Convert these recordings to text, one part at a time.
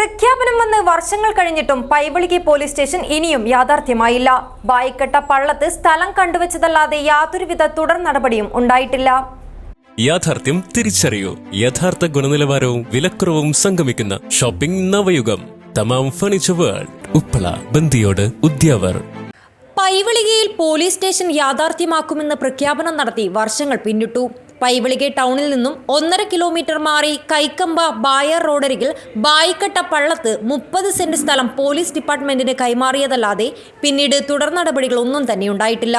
പ്രഖ്യാപനം വന്ന് വർഷങ്ങൾ കഴിഞ്ഞിട്ടും പൈവളികി പോലീസ് സ്റ്റേഷൻ ഇനിയും യാഥാർത്ഥ്യമായില്ല. വായിക്കട്ട പള്ളത്ത് സ്ഥലം കണ്ടുവച്ചതല്ലാതെ യാതൊരുവിധ തുടർ നടപടിയും ഉണ്ടായിട്ടില്ല. യാഥാർത്ഥ്യം തിരിച്ചറിയൂ. യഥാർത്ഥ ഗുണനിലവാരവും വിലക്കുറവും സംഗമിക്കുന്ന shopping Navayugam. Thamam furniture world Uppala Bandiyod Udyavar. പൈവളികയിൽ police station യാഥാർത്ഥ്യമാക്കുമെന്ന് പ്രഖ്യാപനം നടത്തി വർഷങ്ങൾ പിന്നിട്ടു. പൈവളികെ ടൗണിൽ നിന്നും ഒന്നര കിലോമീറ്റർ മാറി കൈക്കമ്പ ബായർ റോഡരികിൽ ബായിക്കട്ട പള്ളത്ത് മുപ്പത് സെന്റ് സ്ഥലം പോലീസ് ഡിപ്പാർട്ട്മെന്റിന് കൈമാറിയതല്ലാതെ പിന്നീട് തുടർ നടപടികളൊന്നും തന്നെ ഉണ്ടായിട്ടില്ല.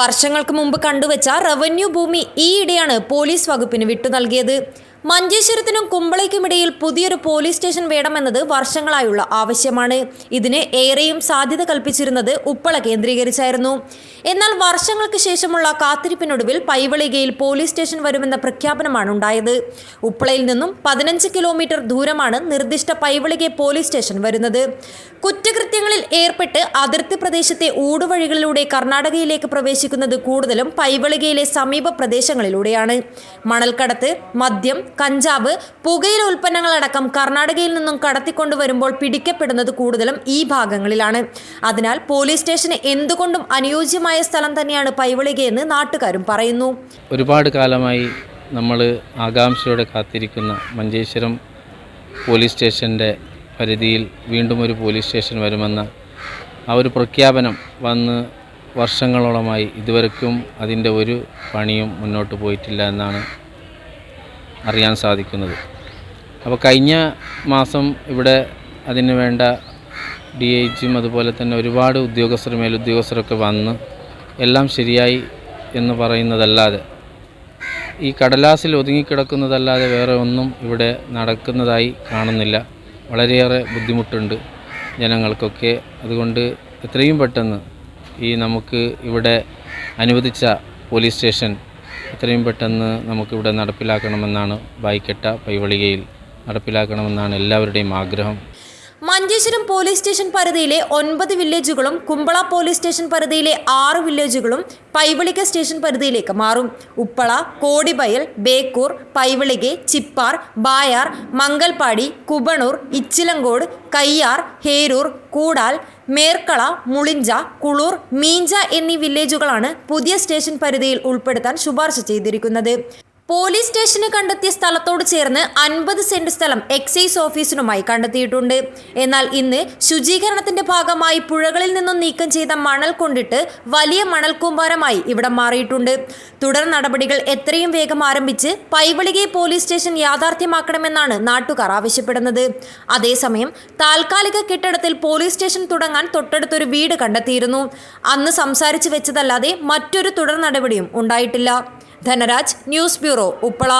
വർഷങ്ങൾക്ക് മുമ്പ് കണ്ടുവച്ച റവന്യൂ ഭൂമി ഈയിടെയാണ് പോലീസ് വകുപ്പിന് വിട്ടു നൽകിയത്. മഞ്ചേശ്വരത്തിനും കുമ്പളയ്ക്കുമിടയിൽ പുതിയൊരു പോലീസ് സ്റ്റേഷൻ വേണമെന്നത് വർഷങ്ങളായുള്ള ആവശ്യമാണ്. ഇതിന് ഏറെയും സാധ്യത കൽപ്പിച്ചിരുന്നത് ഉപ്പള കേന്ദ്രീകരിച്ചായിരുന്നു. എന്നാൽ വർഷങ്ങൾക്ക് ശേഷമുള്ള കാത്തിരിപ്പിനൊടുവിൽ പൈവളികയിൽ പോലീസ് സ്റ്റേഷൻ വരുമെന്ന പ്രഖ്യാപനമാണ് ഉണ്ടായത്. ഉപ്പളയിൽ നിന്നും പതിനഞ്ച് കിലോമീറ്റർ ദൂരമാണ് നിർദ്ദിഷ്ട പൈവളികെ പോലീസ് സ്റ്റേഷൻ വരുന്നത്. കുറ്റകൃത്യങ്ങളിൽ ഏർപ്പെട്ട് അതിർത്തി പ്രദേശത്തെ ഊടുവഴികളിലൂടെ കർണാടകയിലേക്ക് പ്രവേശിക്കുന്നത് കൂടുതലും പൈവളികയിലെ സമീപ പ്രദേശങ്ങളിലൂടെയാണ്. മണൽക്കടത്ത് മദ്യം കഞ്ചാവ് പുകയില ഉൽപ്പന്നങ്ങളടക്കം കർണാടകയിൽ നിന്നും കടത്തിക്കൊണ്ടുവരുമ്പോൾ പിടിക്കപ്പെടുന്നത് കൂടുതലും ഈ ഭാഗങ്ങളിലാണ്. അതിനാൽ പോലീസ് സ്റ്റേഷന് എന്തുകൊണ്ടും അനുയോജ്യമായ സ്ഥലം തന്നെയാണ് പൈവളികയെന്ന് നാട്ടുകാരും പറയുന്നു. ഒരുപാട് കാലമായി നമ്മൾ ആകാംക്ഷയോടെ കാത്തിരിക്കുന്ന മഞ്ചേശ്വരം പോലീസ് സ്റ്റേഷന്റെ പരിധിയിൽ വീണ്ടും ഒരു പോലീസ് സ്റ്റേഷൻ വരുമെന്ന ആ ഒരു പ്രഖ്യാപനം വന്ന് വർഷങ്ങളോളമായി ഇതുവരെക്കും അതിന്റെ ഒരു പണിയും മുന്നോട്ട് പോയിട്ടില്ല എന്നാണ് അറിയാൻ സാധിക്കുന്നത്. അപ്പോൾ കഴിഞ്ഞ മാസം ഇവിടെ അതിന് വേണ്ട ഡി ഐ ജിയും അതുപോലെ തന്നെ ഒരുപാട് ഉദ്യോഗസ്ഥർ മേലുദ്യോഗസ്ഥരൊക്കെ വന്ന് എല്ലാം ശരിയായി എന്ന് പറയുന്നതല്ലാതെ ഈ കടലാസിൽ ഒതുങ്ങിക്കിടക്കുന്നതല്ലാതെ വേറെ ഒന്നും ഇവിടെ നടക്കുന്നതായി കാണുന്നില്ല. വളരെയേറെ ബുദ്ധിമുട്ടുണ്ട് ജനങ്ങൾക്കൊക്കെ. അതുകൊണ്ട് എത്രയും പെട്ടെന്ന് ഈ നമുക്ക് ഇവിടെ അനുവദിച്ച പോലീസ് സ്റ്റേഷൻ എത്രയും പെട്ടെന്ന് നമുക്കിവിടെ നടപ്പിലാക്കണമെന്നാണ് ബായിക്കെട്ട പൈവളികയിൽ നടപ്പിലാക്കണമെന്നാണ് എല്ലാവരുടെയും ആഗ്രഹം. മഞ്ചേശ്വരം പോലീസ് സ്റ്റേഷൻ പരിധിയിലെ ഒൻപത് വില്ലേജുകളും കുമ്പള പോലീസ് സ്റ്റേഷൻ പരിധിയിലെ ആറ് വില്ലേജുകളും പൈവളിക സ്റ്റേഷൻ പരിധിയിലേക്ക് മാറും. ഉപ്പള കോടിബയൽ ബേക്കൂർ പൈവളികെ ചിപ്പാർ ബായാർ മംഗൽപാടി കുബണൂർ ഇച്ചിലങ്കോട് കയ്യാർ ഹേരൂർ കൂടാൽ മേർക്കള മുളിഞ്ച കുളൂർ മീഞ്ച എന്നീ വില്ലേജുകളാണ് പുതിയ സ്റ്റേഷൻ പരിധിയിൽ ഉൾപ്പെടുത്താൻ ശുപാർശ ചെയ്തിരിക്കുന്നത്. പോലീസ് സ്റ്റേഷന് കണ്ടെത്തിയ സ്ഥലത്തോട് ചേർന്ന് അൻപത് സെന്റ് സ്ഥലം എക്സൈസ് ഓഫീസിനുമായി കണ്ടെത്തിയിട്ടുണ്ട്. എന്നാൽ ഇന്ന് ശുചീകരണത്തിന്റെ ഭാഗമായി പുഴകളിൽ നിന്നും നീക്കം ചെയ്ത മണൽ കൊണ്ടിട്ട് വലിയ മണൽ കൂമ്പാരമായി ഇവിടെ മാറിയിട്ടുണ്ട്. തുടർ നടപടികൾ എത്രയും വേഗം ആരംഭിച്ച് പൈവളികെ പോലീസ് സ്റ്റേഷൻ യാഥാർത്ഥ്യമാക്കണമെന്നാണ് നാട്ടുകാർ ആവശ്യപ്പെടുന്നത്. അതേസമയം താൽക്കാലിക കെട്ടിടത്തിൽ പോലീസ് സ്റ്റേഷൻ തുടങ്ങാൻ തൊട്ടടുത്തൊരു വീട് കണ്ടെത്തിയിരുന്നു. അന്ന് സംസാരിച്ചു വെച്ചതല്ലാതെ മറ്റൊരു തുടർ നടപടിയും ഉണ്ടായിട്ടില്ല. Dhanraj news bureau Uppala